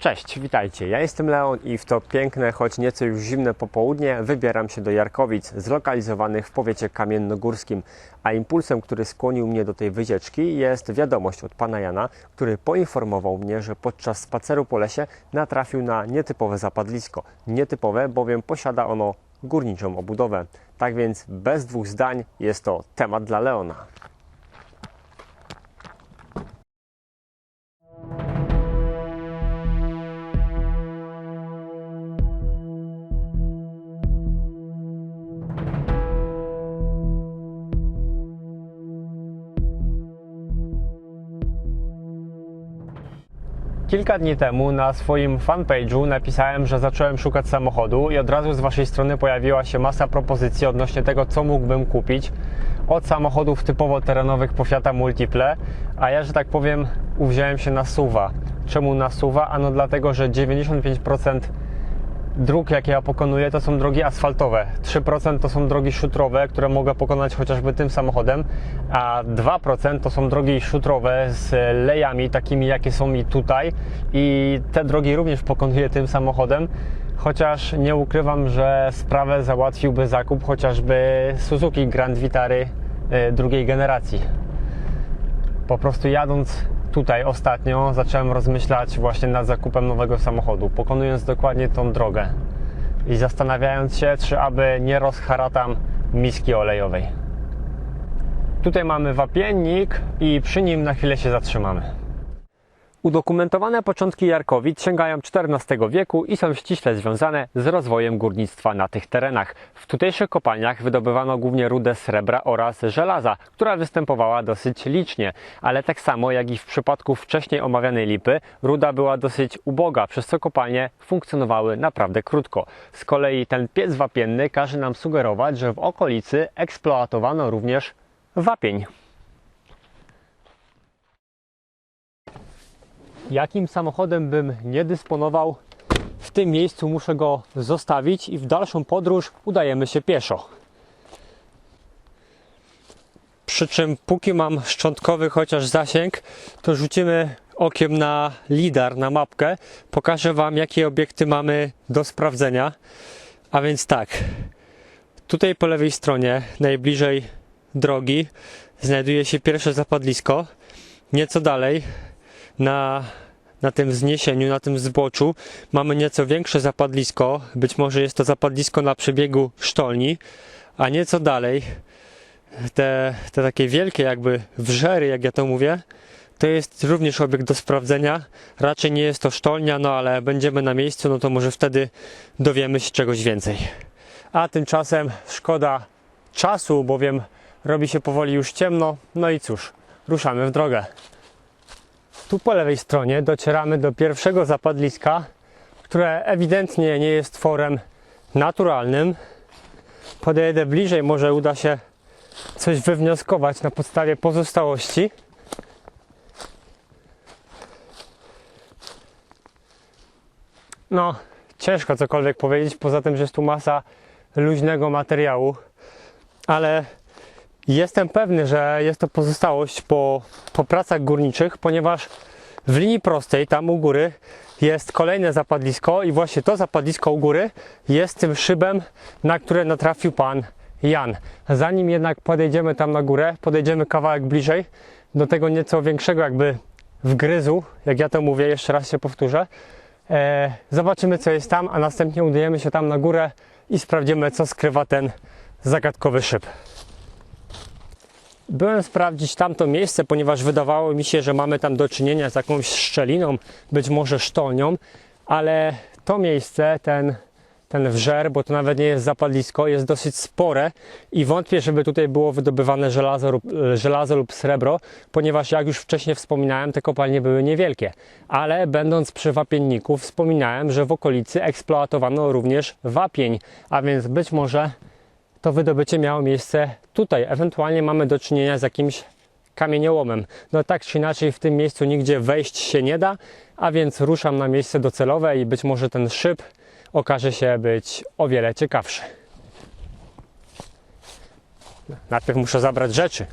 Cześć, witajcie. Ja jestem Leon i w to piękne, choć nieco już zimne popołudnie wybieram się do Jarkowic, zlokalizowanych w powiecie kamiennogórskim. A impulsem, który skłonił mnie do tej wycieczki jest wiadomość od pana Jana, który poinformował mnie, że podczas spaceru po lesie natrafił na nietypowe zapadlisko. Nietypowe, bowiem posiada ono górniczą obudowę. Tak więc bez dwóch zdań jest to temat dla Leona. Kilka dni temu na swoim fanpage'u napisałem, że zacząłem szukać samochodu i od razu z Waszej strony pojawiła się masa propozycji odnośnie tego, co mógłbym kupić. Od samochodów typowo terenowych po Fiata Multiple, a ja, że tak powiem, uwziąłem się na suwa. Czemu na suwa? Ano dlatego, że 95% dróg, jakie ja pokonuję, to są drogi asfaltowe. 3% to są drogi szutrowe, które mogę pokonać chociażby tym samochodem, a 2% to są drogi szutrowe z lejami, takimi jakie są mi tutaj. I te drogi również pokonuję tym samochodem. Chociaż nie ukrywam, że sprawę załatwiłby zakup chociażby Suzuki Grand Vitary y, drugiej generacji po prostu jadąc tutaj ostatnio zacząłem rozmyślać właśnie nad zakupem nowego samochodu, pokonując dokładnie tą drogę i zastanawiając się, czy aby nie rozharatam miski olejowej. Tutaj mamy wapiennik i przy nim na chwilę się zatrzymamy. Udokumentowane początki Jarkowic sięgają XIV wieku i są ściśle związane z rozwojem górnictwa na tych terenach. W tutejszych kopalniach wydobywano głównie rudę srebra oraz żelaza, która występowała dosyć licznie, ale tak samo jak i w przypadku wcześniej omawianej lipy, ruda była dosyć uboga, przez co kopalnie funkcjonowały naprawdę krótko. Z kolei ten piec wapienny każe nam sugerować, że w okolicy eksploatowano również wapień. Jakim samochodem bym nie dysponował, w tym miejscu muszę go zostawić i w dalszą podróż udajemy się pieszo. Przy czym póki mam szczątkowy chociaż zasięg, to rzucimy okiem na lidar, na mapkę. Pokażę Wam, jakie obiekty mamy do sprawdzenia. A więc tak, tutaj po lewej stronie, najbliżej drogi, znajduje się pierwsze zapadlisko. Nieco dalej, na, na tym wzniesieniu, na tym zboczu mamy nieco większe zapadlisko. Być może jest to zapadlisko na przebiegu sztolni, a nieco dalej te, te takie wielkie jakby wrzery, jak ja to mówię, to jest również obiekt do sprawdzenia. Raczej nie jest to sztolnia, no ale będziemy na miejscu, no to może wtedy dowiemy się czegoś więcej. A tymczasem szkoda czasu, bowiem robi się powoli już ciemno. No i cóż, ruszamy w drogę. Tu po lewej stronie docieramy do pierwszego zapadliska, które ewidentnie nie jest tworem naturalnym. Podejdę bliżej, może uda się coś wywnioskować na podstawie pozostałości. No, ciężko cokolwiek powiedzieć, poza tym, że jest tu masa luźnego materiału, ale Jestem pewny, że jest to pozostałość po, po pracach górniczych, ponieważ w linii prostej, tam u góry, jest kolejne zapadlisko i właśnie to zapadlisko u góry jest tym szybem, na które natrafił pan Jan. Zanim jednak podejdziemy tam na górę, podejdziemy kawałek bliżej do tego nieco większego jakby wgryzu, jak ja to mówię, jeszcze raz się powtórzę. E, zobaczymy co jest tam, a następnie udajemy się tam na górę i sprawdzimy co skrywa ten zagadkowy szyb. Byłem sprawdzić tamto miejsce, ponieważ wydawało mi się, że mamy tam do czynienia z jakąś szczeliną, być może sztolnią, ale to miejsce, ten, ten wrzer, bo to nawet nie jest zapadlisko, jest dosyć spore i wątpię, żeby tutaj było wydobywane żelazo lub, żelazo lub srebro, ponieważ jak już wcześniej wspominałem, te kopalnie były niewielkie. Ale będąc przy wapienniku, wspominałem, że w okolicy eksploatowano również wapień, a więc być może to wydobycie miało miejsce tutaj. Ewentualnie mamy do czynienia z jakimś kamieniołomem. No tak czy inaczej w tym miejscu nigdzie wejść się nie da, a więc ruszam na miejsce docelowe i być może ten szyb okaże się być o wiele ciekawszy. Najpierw muszę zabrać rzeczy.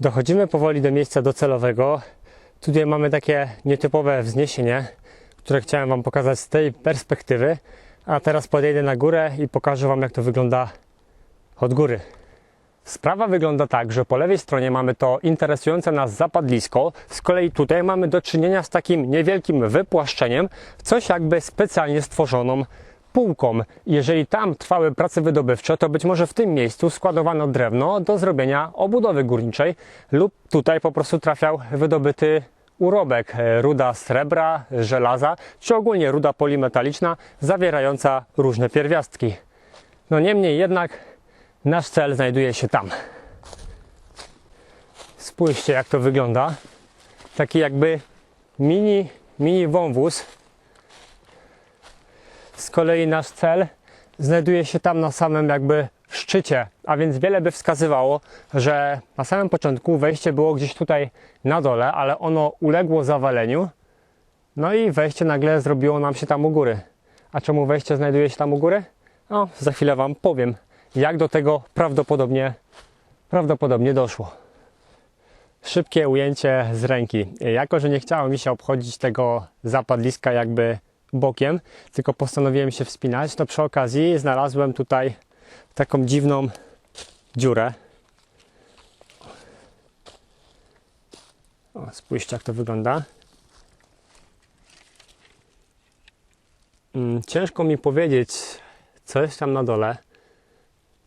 Dochodzimy powoli do miejsca docelowego. Tutaj mamy takie nietypowe wzniesienie, które chciałem Wam pokazać z tej perspektywy. A teraz podejdę na górę i pokażę Wam, jak to wygląda od góry. Sprawa wygląda tak, że po lewej stronie mamy to interesujące nas zapadlisko, z kolei tutaj mamy do czynienia z takim niewielkim wypłaszczeniem, coś jakby specjalnie stworzoną półką. Jeżeli tam trwały prace wydobywcze, to być może w tym miejscu składowano drewno do zrobienia obudowy górniczej lub tutaj po prostu trafiał wydobyty urobek, e, ruda srebra, żelaza, czy ogólnie ruda polimetaliczna zawierająca różne pierwiastki. No niemniej jednak nasz cel znajduje się tam. Spójrzcie jak to wygląda. Taki jakby mini, mini wąwóz. Z kolei nasz cel znajduje się tam na samym jakby szczycie, a więc wiele by wskazywało, że na samym początku wejście było gdzieś tutaj na dole, ale ono uległo zawaleniu. No i wejście nagle zrobiło nam się tam u góry. A czemu wejście znajduje się tam u góry? No, za chwilę Wam powiem, jak do tego prawdopodobnie, prawdopodobnie doszło. Szybkie ujęcie z ręki. Jako, że nie chciało mi się obchodzić tego zapadliska jakby bokiem, tylko postanowiłem się wspinać, to przy okazji znalazłem tutaj taką dziwną dziurę. O, spójrzcie jak to wygląda. Mm, Ciężko mi powiedzieć, co jest tam na dole.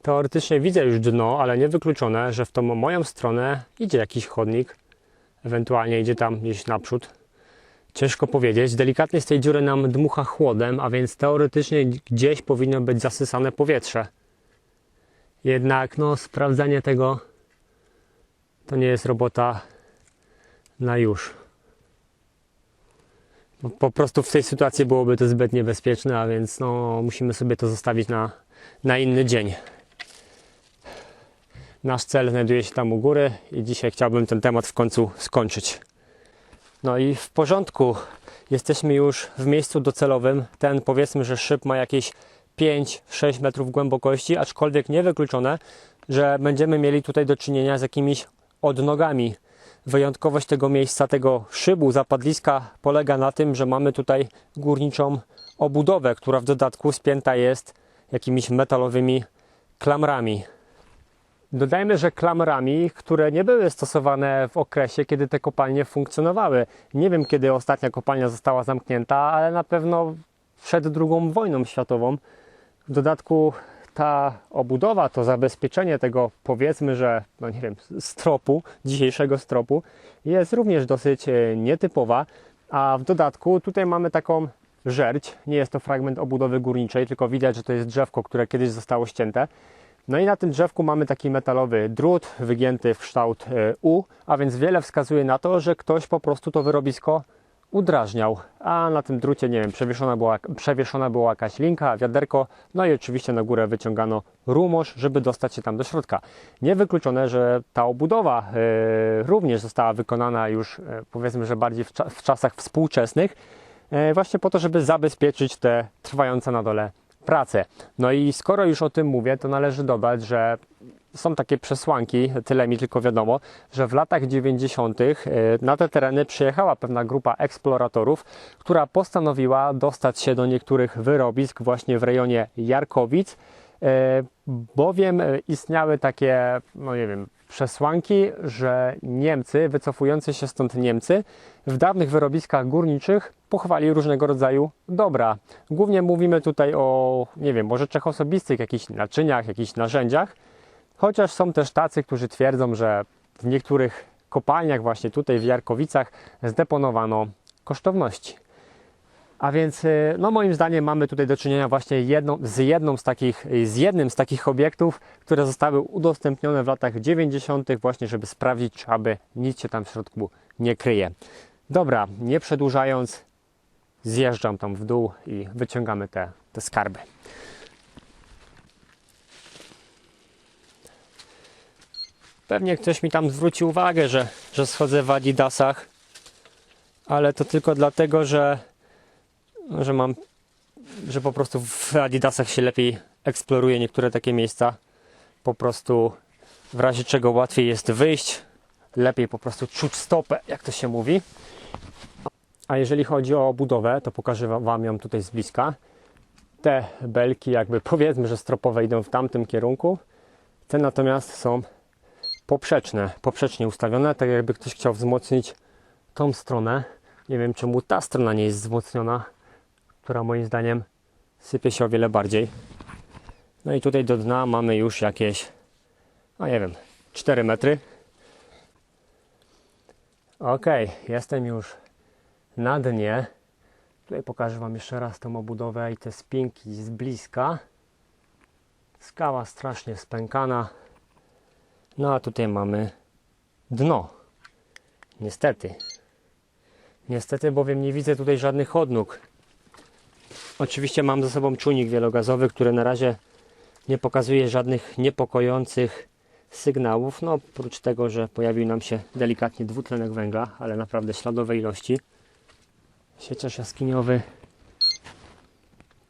Teoretycznie widzę już dno, ale niewykluczone, że w tą moją stronę idzie jakiś chodnik. Ewentualnie idzie tam gdzieś naprzód. Ciężko powiedzieć. Delikatnie z tej dziury nam dmucha chłodem, a więc teoretycznie gdzieś powinno być zasysane powietrze. Jednak no, sprawdzanie tego to nie jest robota na już. Po- Po prostu w tej sytuacji byłoby to zbyt niebezpieczne, a więc no, musimy sobie to zostawić na, na inny dzień. Nasz cel znajduje się tam u góry i dzisiaj chciałbym ten temat w końcu skończyć. No i w porządku. Jesteśmy już w miejscu docelowym. Ten powiedzmy, że szyb ma jakieś 5-6 metrów głębokości, aczkolwiek niewykluczone, że będziemy mieli tutaj do czynienia z jakimiś odnogami. Wyjątkowość tego miejsca, tego szybu, zapadliska polega na tym, że mamy tutaj górniczą obudowę, która w dodatku spięta jest jakimiś metalowymi klamrami. Dodajmy, że klamrami, które nie były stosowane w okresie, kiedy te kopalnie funkcjonowały. Nie wiem, kiedy ostatnia kopalnia została zamknięta, ale na pewno przed II wojną światową. W dodatku ta obudowa, to zabezpieczenie tego, powiedzmy, że, no nie wiem, stropu, dzisiejszego stropu, jest również dosyć e, nietypowa. A w dodatku tutaj mamy taką żerć. Nie jest to fragment obudowy górniczej, tylko widać, że to jest drzewko, które kiedyś zostało ścięte. No i na tym drzewku mamy taki metalowy drut wygięty w kształt e, U, a więc wiele wskazuje na to, że ktoś po prostu to wyrobisko udrażniał. A na tym drucie, nie wiem, przewieszona była, przewieszona była jakaś linka, wiaderko, no i oczywiście na górę wyciągano rumosz, żeby dostać się tam do środka. Niewykluczone, że ta obudowa e, również została wykonana już, e, powiedzmy, że bardziej w, cza- w czasach współczesnych, e, właśnie po to, żeby zabezpieczyć te trwające na dole prace. No i skoro już o tym mówię, to należy dodać, że są takie przesłanki, tyle mi tylko wiadomo, że w latach 90. e, na te tereny przyjechała pewna grupa eksploratorów, która postanowiła dostać się do niektórych wyrobisk właśnie w rejonie Jarkowic, e, bowiem e, istniały takie, no nie wiem, przesłanki, że Niemcy, wycofujący się stąd Niemcy, w dawnych wyrobiskach górniczych pochwali różnego rodzaju dobra. Głównie mówimy tutaj o, nie wiem, może trzech osobistych, jakichś naczyniach, jakichś narzędziach, chociaż są też tacy, którzy twierdzą, że w niektórych kopalniach, właśnie tutaj w Jarkowicach, zdeponowano kosztowności. A więc, y, no moim zdaniem mamy tutaj do czynienia właśnie jedną, z, jedną z, takich, z jednym z takich obiektów, które zostały udostępnione w latach 90. właśnie, żeby sprawdzić, czy aby nic się tam w środku nie kryje. Dobra, nie przedłużając, zjeżdżam tam w dół i wyciągamy te, te skarby. Pewnie ktoś mi tam zwróci uwagę, że, że schodzę w adidasach, ale to tylko dlatego, że, że mam, że po prostu w adidasach się lepiej eksploruje niektóre takie miejsca. Po prostu w razie czego łatwiej jest wyjść lepiej po prostu czuć stopę, jak to się mówi. A jeżeli chodzi o budowę, to pokażę Wam- ją tutaj z bliska. Te belki, jakby powiedzmy, że stropowe idą w tamtym kierunku. Te natomiast są poprzeczne, poprzecznie ustawione, tak jakby ktoś chciał wzmocnić tą stronę. Nie wiem czemu ta strona nie jest wzmocniona, która moim zdaniem sypie się o wiele bardziej. No i tutaj do dna mamy już jakieś, no nie wiem, 4 metry. Ok, jestem już na dnie. Tutaj pokażę Wam jeszcze raz tą obudowę i te spinki z bliska. Skała strasznie spękana. No a tutaj mamy dno. Niestety. Niestety, bowiem nie widzę tutaj żadnych chodnóg. Oczywiście mam ze sobą czujnik wielogazowy, który na razie nie pokazuje żadnych niepokojących sygnałów. No, oprócz tego, że pojawił nam się delikatnie dwutlenek węgla, ale naprawdę śladowej ilości. Sieciarz jaskiniowy.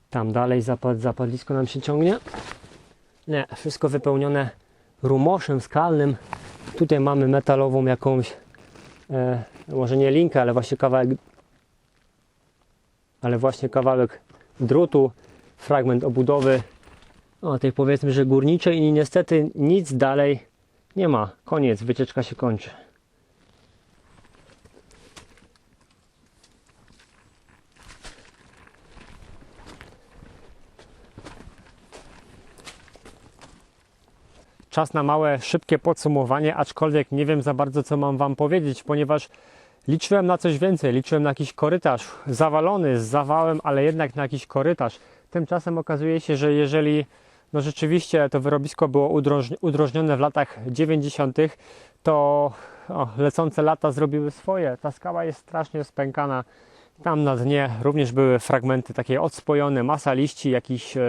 Tam dalej zapad, zapadlisko nam się ciągnie. Nie, wszystko wypełnione rumoszem skalnym. Tutaj mamy metalową jakąś, e, może nie linkę, ale właśnie kawałek, ale właśnie kawałek drutu, fragment obudowy. O tej powiedzmy, że górniczej i niestety nic dalej nie ma. Koniec, wycieczka się kończy. czas na małe, szybkie podsumowanie, aczkolwiek nie wiem za bardzo, co mam Wam powiedzieć, ponieważ liczyłem na coś więcej. Liczyłem na jakiś korytarz zawalony z zawałem, ale jednak na jakiś korytarz. Tymczasem okazuje się, że jeżeli no rzeczywiście to wyrobisko było udrożni- udrożnione w latach 90., to o, lecące lata zrobiły swoje. Ta skała jest strasznie spękana. Tam na dnie również były fragmenty takie odspojone, masa liści, jakichś e,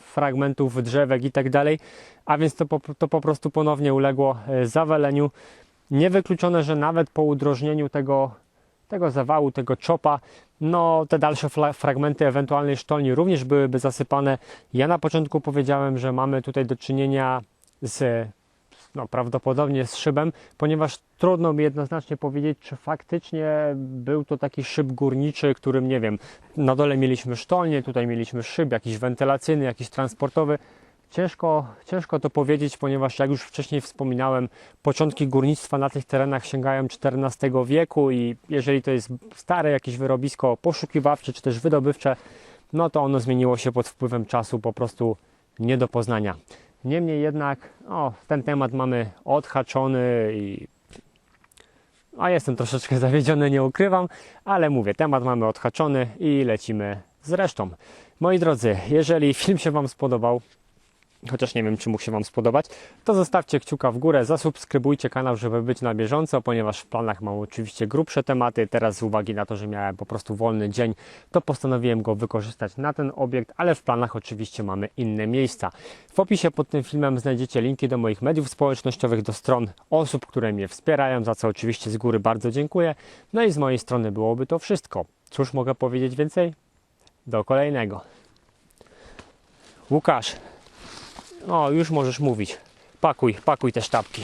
fragmentów drzewek i tak dalej, a więc to po, to po prostu ponownie uległo e, zawaleniu. Niewykluczone, że nawet po udrożnieniu tego, tego zawału, tego czopa, no te dalsze fragmenty ewentualnej sztolni również byłyby zasypane. Ja na początku powiedziałem, że mamy tutaj do czynienia z no, prawdopodobnie z szybem, ponieważ trudno mi jednoznacznie powiedzieć, czy faktycznie był to taki szyb górniczy, którym nie wiem, na dole mieliśmy sztolnię, tutaj mieliśmy szyb jakiś wentylacyjny, jakiś transportowy. Ciężko, ciężko to powiedzieć, ponieważ jak już wcześniej wspominałem, początki górnictwa na tych terenach sięgają XIV wieku i jeżeli to jest stare jakieś wyrobisko poszukiwawcze czy też wydobywcze, no to ono zmieniło się pod wpływem czasu po prostu nie do poznania. Niemniej jednak, o, ten temat mamy odhaczony i a jestem troszeczkę zawiedziony, nie ukrywam, ale mówię, temat mamy odhaczony i lecimy z resztą. Moi drodzy, jeżeli film się Wam spodobał, chociaż nie wiem, czy mógł się Wam spodobać, to zostawcie kciuka w górę, zasubskrybujcie kanał, żeby być na bieżąco, ponieważ w planach mam oczywiście grubsze tematy. Teraz z uwagi na to, że miałem po prostu wolny dzień, to postanowiłem go wykorzystać na ten obiekt, ale w planach oczywiście mamy inne miejsca. W opisie pod tym filmem znajdziecie linki do moich mediów społecznościowych, do stron osób, które mnie wspierają, za co oczywiście z góry bardzo dziękuję. No i z mojej strony byłoby to wszystko. Cóż mogę powiedzieć więcej? Do kolejnego. Łukasz, no, już możesz mówić. Pakuj, pakuj te sztabki.